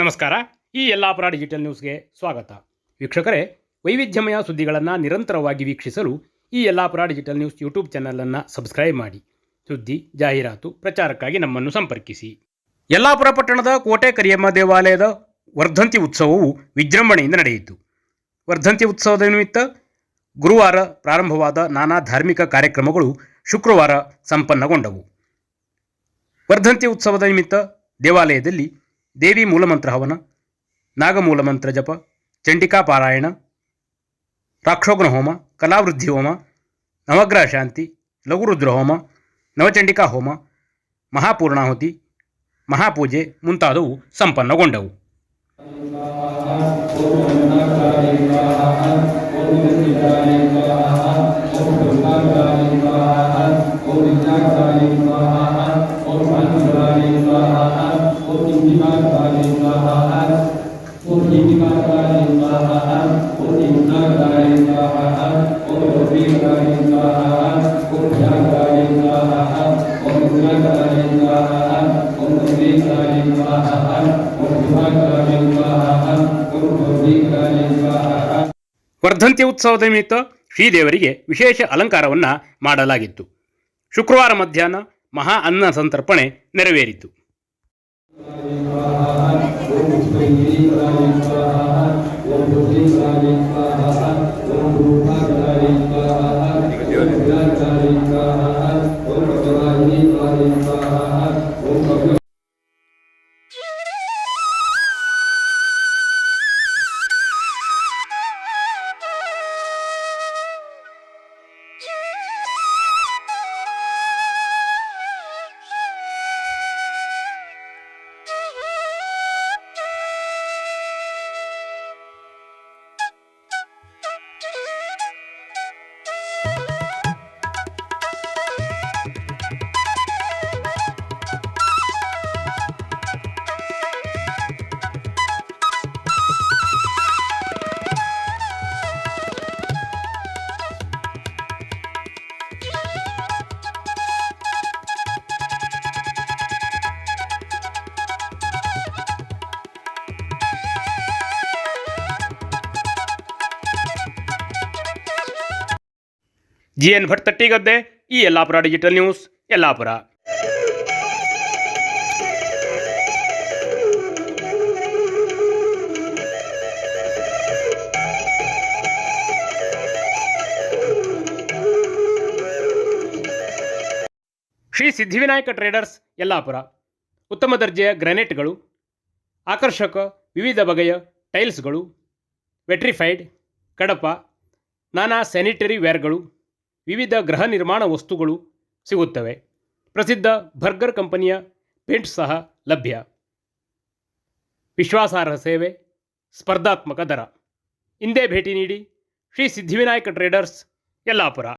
ನಮಸ್ಕಾರ. ಈ ಯಲ್ಲಾಪುರ ಡಿಜಿಟಲ್ ನ್ಯೂಸ್ಗೆ ಸ್ವಾಗತ. ವೀಕ್ಷಕರೇ, ವೈವಿಧ್ಯಮಯ ಸುದ್ದಿಗಳನ್ನು ನಿರಂತರವಾಗಿ ವೀಕ್ಷಿಸಲು ಈ ಯಲ್ಲಾಪುರ ಡಿಜಿಟಲ್ ನ್ಯೂಸ್ ಯೂಟ್ಯೂಬ್ ಚಾನಲನ್ನು ಸಬ್ಸ್ಕ್ರೈಬ್ ಮಾಡಿ. ಸುದ್ದಿ, ಜಾಹೀರಾತು, ಪ್ರಚಾರಕ್ಕಾಗಿ ನಮ್ಮನ್ನು ಸಂಪರ್ಕಿಸಿ. ಯಲ್ಲಾಪುರ ಪಟ್ಟಣದ ಕೋಟೆ ಕರಿಯಮ್ಮ ದೇವಾಲಯದ ವರ್ಧಂತಿ ಉತ್ಸವವು ವಿಜೃಂಭಣೆಯಿಂದ ನಡೆಯಿತು. ವರ್ಧಂತಿ ಉತ್ಸವದ ನಿಮಿತ್ತ ಗುರುವಾರ ಪ್ರಾರಂಭವಾದ ನಾನಾ ಧಾರ್ಮಿಕ ಕಾರ್ಯಕ್ರಮಗಳು ಶುಕ್ರವಾರ ಸಂಪನ್ನಗೊಂಡವು. ವರ್ಧಂತಿ ಉತ್ಸವದ ನಿಮಿತ್ತ ದೇವಾಲಯದಲ್ಲಿ ದೇವಿ ಮೂಲಮಂತ್ರ ಹವನ ನಾಗಮೂಲಮಂತ್ರ ಜಪ, ಚಂಡಿಕಾ ಪಾರಾಯಣ, ರಾಕ್ಷೋಗ್ನ ಹೋಮ, ಕಲಾವೃದ್ಧಿ ಹೋಮ, ನವಗ್ರಹ ಶಾಂತಿ, ಲಘುರುದ್ರ ಹೋಮ, ನವಚಂಡಿಕಾ ಹೋಮ, ಮಹಾಪೂರ್ಣಾಹುತಿ, ಮಹಾಪೂಜೆ ಮುಂತಾದವು ಸಂಪನ್ನಗೊಂಡವು. ವರ್ಧಂತಿ ಉತ್ಸವದ ನಿಮಿತ್ತ ಶ್ರೀದೇವರಿಗೆ ವಿಶೇಷ ಅಲಂಕಾರವನ್ನ ಮಾಡಲಾಗಿತ್ತು. ಶುಕ್ರವಾರ ಮಧ್ಯಾಹ್ನ ಮಹಾ ಅನ್ನ ಸಂತರ್ಪಣೆ ನೆರವೇರಿತು. ಜಿ ಎನ್ ಭಟ್ ತಟ್ಟಿಗದ್ದೆ ಈ Yellapur digital news Yellapur. Shri Siddhivinayak traders Yellapur. ಉತ್ತಮ ದರ್ಜೆಯ ಗ್ರಾನೈಟ್ಗಳು, ಆಕರ್ಷಕ ವಿವಿಧ ಬಗೆಯ ಟೈಲ್ಸ್ಗಳು, ವೆಟ್ರಿಫೈಡ್, ಕಡಪ, ನಾನಾ ಸ್ಯಾನಿಟರಿ ವೇರ್ಗಳು ವಿವಿಧ ಗೃಹ ನಿರ್ಮಾಣ ವಸ್ತುಗಳು ಸಿಗುತ್ತವೆ. ಪ್ರಸಿದ್ಧ ಬರ್ಗರ್ ಕಂಪನಿಯ ಪೇಂಟ್ ಸಹ ಲಭ್ಯ. ವಿಶ್ವಾಸಾರ್ಹ ಸೇವೆ, ಸ್ಪರ್ಧಾತ್ಮಕ ದರ. ಹಿಂದೆ ಭೇಟಿ ನೀಡಿ ಶ್ರೀ ಸಿದ್ಧಿವಿನಾಯಕ ಟ್ರೇಡರ್ಸ್ ಯಲ್ಲಾಪುರ.